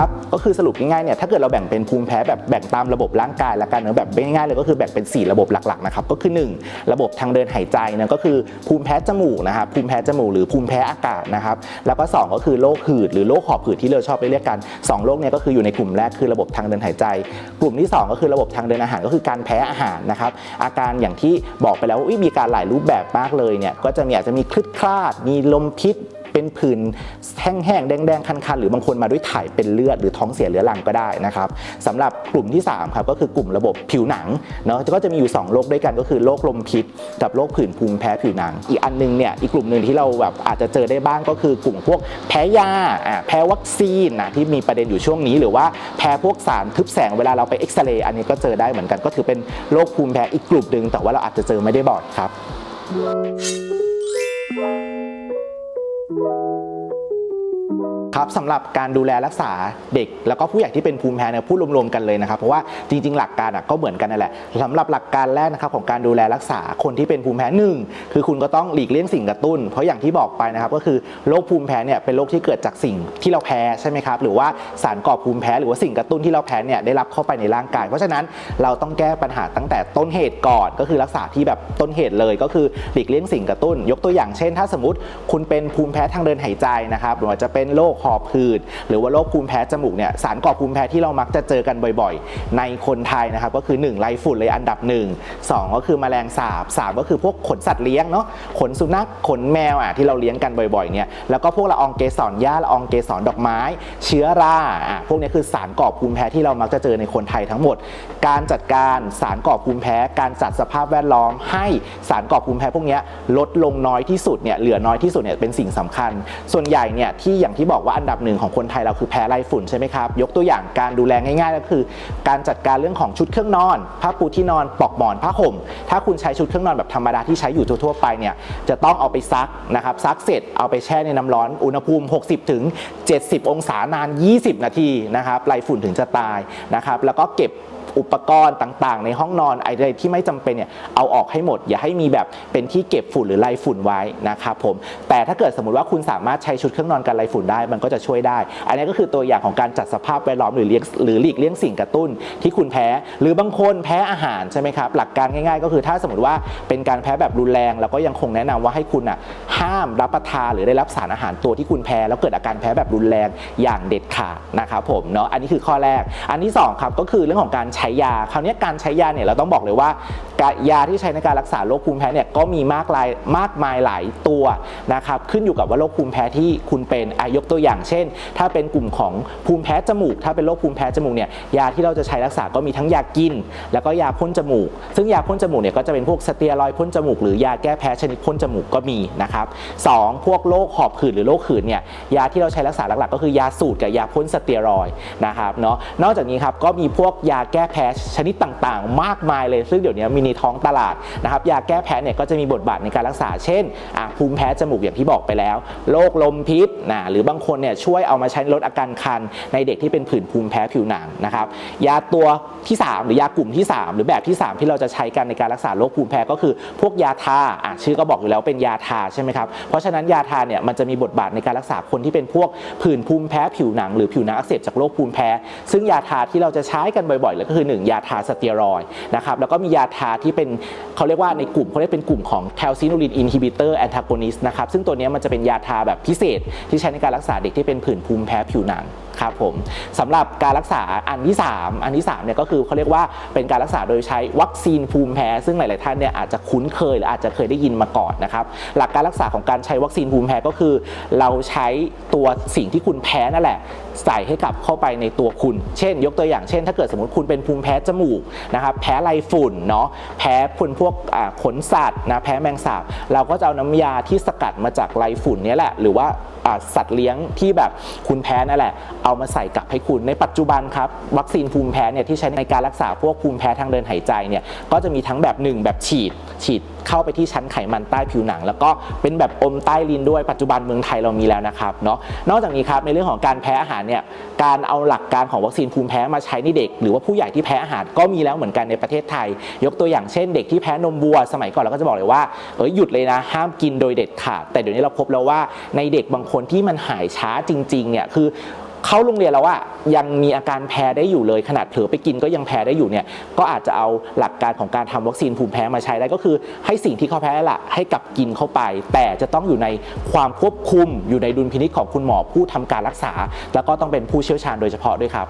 ครับก็คือสรุปง่ายๆเนี่ยถ้าเกิดเราแบ่งเป็นภูมิแพ้แบบแบ่งตามระบบร่างกายละกันเนอะแบบง่ายๆเลยก็คือแบ่งเป็น 4 ระบบหลักๆนะครับก็คือ 1 ระบบทางเดินหายใจนะก็คือภูมิแพ้จมูกนะครับภูมิแพ้จมูกหรือภูมิแพ้อากาศนะครับแล้วก็ 2 ก็คือโรคหืดหรือโรคหอบหืดที่เราชอบเรียกกันสองโรคเนี่ยก็คืออยู่ในกลุ่มแรกคือระบบทางเดินหายใจ กลุ่มที่ 2 ก็คือระบบทางเดินอาหารก็คือการแพ้อาหารนะครับอาการอย่างที่บอกไปแล้วว่ามีการหลายรูปแบบมากเลยเนี่ยก็จะมีอาจจะมีคลืดคลาดมีลมพิษเป็นผื่น แห้งๆ แดงๆ คันๆ หรือบางคนมาด้วยถ่ายเป็นเลือดหรือท้องเสียเรื้อรังก็ได้นะครับสำหรับกลุ่มที่3ครับก็คือกลุ่มระบบผิวหนังเนาะก็จะมีอยู่ 2โรคด้วยกันก็คือโรคลมพิษ กับโรคผื่นภูมิแพ้ผิวหนัง อีกอันนึงเนี่ยอีกกลุ่มหนึ่งที่เราแบบอาจจะเจอได้บ้างก็คือกลุ่มพวกแพ้ยาอ่าแพ้วัคซีนนะที่มีประเด็นอยู่ช่วงนี้ หรือว่าแพ้พวกสารทึบแสงเวลาเราไปเอ็กซเรย์อันนี้ก็เจอได้เหมือนกันก็ถือเป็นโรคภูมิแพ้อีกกลุ่มหนึ่งแต่ว่าเราอาจจะเจอไม่ได้บ่อยครับ ครับสำหรับการดูแลรักษาเด็ก แล้วก็ผู้ใหญ่ที่เป็นภูมิแพ้เนี่ยพูดรวมๆกันเลยนะครับ เพราะว่าจริงๆ หลักการอะก็เหมือนกันนั่นแหละสำหรับหลักการแรกนะครับของการดูแลรักษาคนที่เป็นภูมิแพ้หนึ่งคือคุณก็ต้องหลีกเลี่ยงสิ่งกระตุ้น เพราะอย่างที่บอกไปนะครับก็คือโรคภูมิแพ้เนี่ยเป็นโรคที่เกิดจากสิ่งที่เราแพ้ใช่ไหมครับหรือว่าสารก่อภูมิแพ้หรือว่าสิ่งกระตุ้นที่เราแพ้เนี่ยได้รับเข้าไปในร่างกาย เพราะฉะนั้นเราต้องแก้ปัญหาตั้งแต่ต้นเหตุก่อน ก็คือรักษาที่แบบต้นเหตุเลยก็คือหลีกเลี่ยงสิ่งกระตุ้น ยกตัวอย่างเช่น ถ้าสมมติคุณเป็นภูมิแพ้ทางเดินหายใจนะครับหรือว่าจะเป็นโรคหอบหืด หรือว่าโรคภูมิแพ้จมูกเนี่ยสารก่อภูมิแพ้ที่เรามักจะเจอกันบ่อยๆ ในคนไทยนะครับก็คือ 1 ไรฝุ่นเลยอันดับ 1 2 ก็คือแมลงสาบ 3 ก็คือพวกขนสัตว์เลี้ยงเนาะขนสุนัขขนแมวอะที่เราเลี้ยงกันบ่อยๆเนี่ยแล้วก็พวกละอองเกสรหญ้าละอองเกสรดอกไม้ เชื้อราอะพวกนี้คือสารก่อภูมิแพ้ที่เรามักจะเจอในคนไทยทั้งหมด การจัดการสารก่อภูมิแพ้ การจัดสภาพแวดล้อม ให้สารก่อภูมิแพ้พวกนี้ลดลงน้อยที่สุดเนี่ยเหลือน้อยที่สุดเนี่ยเป็นสิ่งสำคัญ ส่วนใหญ่เนี่ยที่อย่างที่บอกว่าอันดับหนึ่งของคนไทยเราคือแพ้ไรฝุ่นใช่ไหมครับ ยกตัวอย่างการดูแลง่ายๆก็คือ การจัดการเรื่องของชุดเครื่องนอน ผ้าปูที่นอนปลอกหมอนผ้าห่ม ถ้าคุณใช้ชุดเครื่องนอนแบบธรรมดาที่ใช้อยู่ทั่วๆไปเนี่ยจะต้องเอาไปซักนะครับซักเสร็จเอาไปแช่ในน้ำร้อนอุณหภูมิ 60ถึง70 องศานาน 20 นาทีนะครับไรฝุ่นถึงจะตายนะครับแล้วก็เก็บ อุปกรณ์ต่างๆ ในห้องนอนอะไรที่ไม่จำเป็นเนี่ยเอาออกให้หมด อย่าให้มีแบบเป็นที่เก็บฝุ่นหรือไล่ฝุ่นไว้นะครับผมแต่ถ้าเกิดสมมติว่าคุณสามารถใช้ชุดเครื่องนอนกันไล่ฝุ่นได้ มันก็จะช่วยได้ อันนี้ก็คือตัวอย่างของการจัดสภาพแวดล้อมหรือเลี้ยงหรือหลีกเลี่ยงสิ่งกระตุ้นที่คุณแพ้ หรือบางคนแพ้อาหารใช่ไหมครับหลักการง่ายๆ ก็คือถ้าสมมติว่าเป็นการแพ้แบบรุนแรงเราก็ยังคงแนะนำว่าให้คุณอะห้ามรับประทานหรือได้รับสารอาหารตัวที่คุณแพ้ แล้วเกิดอาการแพ้แบบรุนแรงอย่างเด็ดขาดนะครับผมเนาะอันนี้คือข้อแรก อันที่สองครับก็คือเรื่องของการใช้ยา คราวนี้การใช้ยาเนี่ยเราต้องบอกเลยว่ายาที่ใช้ในการรักษาโรคภูมิแพ้เนี่ยก็มีมากลายมากมายหลายตัวนะครับขึ้นอยู่กับว่าโรคภูมิแพ้ที่คุณเป็นอายกตัวอย่างเช่น ถ้าเป็นกลุ่มของภูมิแพ้จมูก ถ้าเป็นโรคภูมิแพ้จมูกเนี่ยยาที่เราจะใช้รักษาก็มีทั้งยากิน แล้วก็ยาพ่นจมูก ซึ่งยาพ่นจมูกเนี่ยก็จะเป็นพวกสเตียรอยพ่นจมูกหรือยาแก้แพ้ชนิดพ่นจมูกก็มีนะครับสองพวกโรคหอบหืดหรือโรคหืดเนี่ยยาที่เราใช้รักษาหลักๆ ก็คือยาสูตรกับยาพ่นสเตียรอยนะครับเนาะนอกจากนี้ครับก็มีพวกยาแก้แพ้ชนิดต่างๆ มากมายเลย ซึ่งเดี๋ยวนี้มีในท้องตลาดนะครับยาแก้แพ้เนี่ยก็จะมีบทบาทในการรักษา เช่นภูมิแพ้จมูกอย่างที่บอกไปแล้วโรคลมพิษนะหรือบางคนเนี่ยช่วยเอามาใช้ลดอาการคัน ในเด็กที่เป็นผื่นภูมิแพ้ผิวหนังนะครับยาตัวที่ 3 หรือยากลุ่มที่ 3 หรือแบบที่ 3 ที่เราจะใช้กันในการรักษาโรคภูมิแพ้ก็คือพวกยาทาอะชื่อก็บอกอยู่แล้วเป็นยาทาใช่ไหมครับเพราะฉะนั้นยาทาเนี่ยมันจะมีบทบาทในการรักษาคนที่เป็นพวกผื่นภูมิแพ้ผิวหนัง หรือผิวหนังอักเสบจากโรคภูมิแพ้ ซึ่งยาทาที่เราจะใช้กันบ่อยๆเลยก็คือ1 ยาทาสเตียรอยนะครับแล้วก็มียาทาที่เป็นเขาเรียกว่าในกลุ่มเขาเรียกเป็นกลุ่มของแคลซินูรินอินฮิบิเตอร์แอนทากอนิสนะครับซึ่งตัวนี้มันจะเป็นยาทาแบบพิเศษ ที่ใช้ในการรักษาเด็กที่เป็นผื่นภูมิแพ้ผิวหนังครับผมสำหรับการรักษาอันที่ 3 อันที่3เนี่ยก็คือเขาเรียกว่าเป็นการรักษาโดยใช้วัคซีนภูมิแพ้ ซึ่งหลาย ๆ ท่านเนี่ยอาจจะคุ้นเคยหรืออาจจะเคยได้ยินมาก่อนนะครับหลักการรักษาของการใช้วัคซีนภูมิแพ้ก็คือ เราใช้ตัวสิ่งที่คุณแพ้นั่นแหละ ใส่ให้กลับเข้าไปในตัวคุณ เช่น ยกตัวอย่างเช่น ถ้าเกิดสมมติคุณเป็นภูมิแพ้จมูกนะครับแพ้ไรฝุ่นเนาะแพ้ฝุ่นพวกขนสัตว์นะแพ้แมงสาบ เราก็จะเอาน้ำยาที่สกัดมาจากไรฝุ่นนี้แหละ หรือว่าสัตว์เลี้ยงที่แบบคุณแพ้นั่นแหละ เอามาใส่กลับให้คุณในปัจจุบันครับ วัคซีนภูมิแพ้เนี่ยที่ใช้ในการรักษาพวกภูมิแพ้ทางเดินหายใจเนี่ยก็จะมีทั้งแบบหนึ่งแบบฉีดฉีด เข้าไปที่ชั้นไขมันใต้ผิวหนัง แล้วก็เป็นแบบอมใต้ลิ้นด้วยปัจจุบันเมืองไทยเรามีแล้วนะครับเนาะนอกจากนี้ครับในเรื่องของการแพ้อาหารเนี่ยการเอาหลักการของวัคซีนภูมิแพ้มาใช้ในเด็ก หรือว่าผู้ใหญ่ที่แพ้อาหารก็มีแล้วเหมือนกันในประเทศไทย ยกตัวอย่างเช่น เด็กที่แพ้นมวัว สมัยก่อนเราก็จะบอกเลยว่าเอ้ยหยุดเลยนะห้ามกินโดยเด็ดขาดแต่เดี๋ยวนี้เราพบแล้วว่าในเด็กบางคนที่มันหายช้าจริงๆเนี่ยคือ เข้าโรงเรียนแล้วว่ายังมีอาการแพ้ได้อยู่เลยขนาดเผลอไปกินก็ยังแพ้ได้อยู่เนี่ยก็อาจจะเอาหลักการของการทำวัคซีนภูมิแพ้มาใช้ได้ก็คือ ให้สิ่งที่เขาแพ้แหละให้กับกินเข้าไป แต่จะต้องอยู่ในความควบคุมอยู่ในดุลพินิจของคุณหมอผู้ทำการรักษา แล้วก็ต้องเป็นผู้เชี่ยวชาญโดยเฉพาะด้วยครับ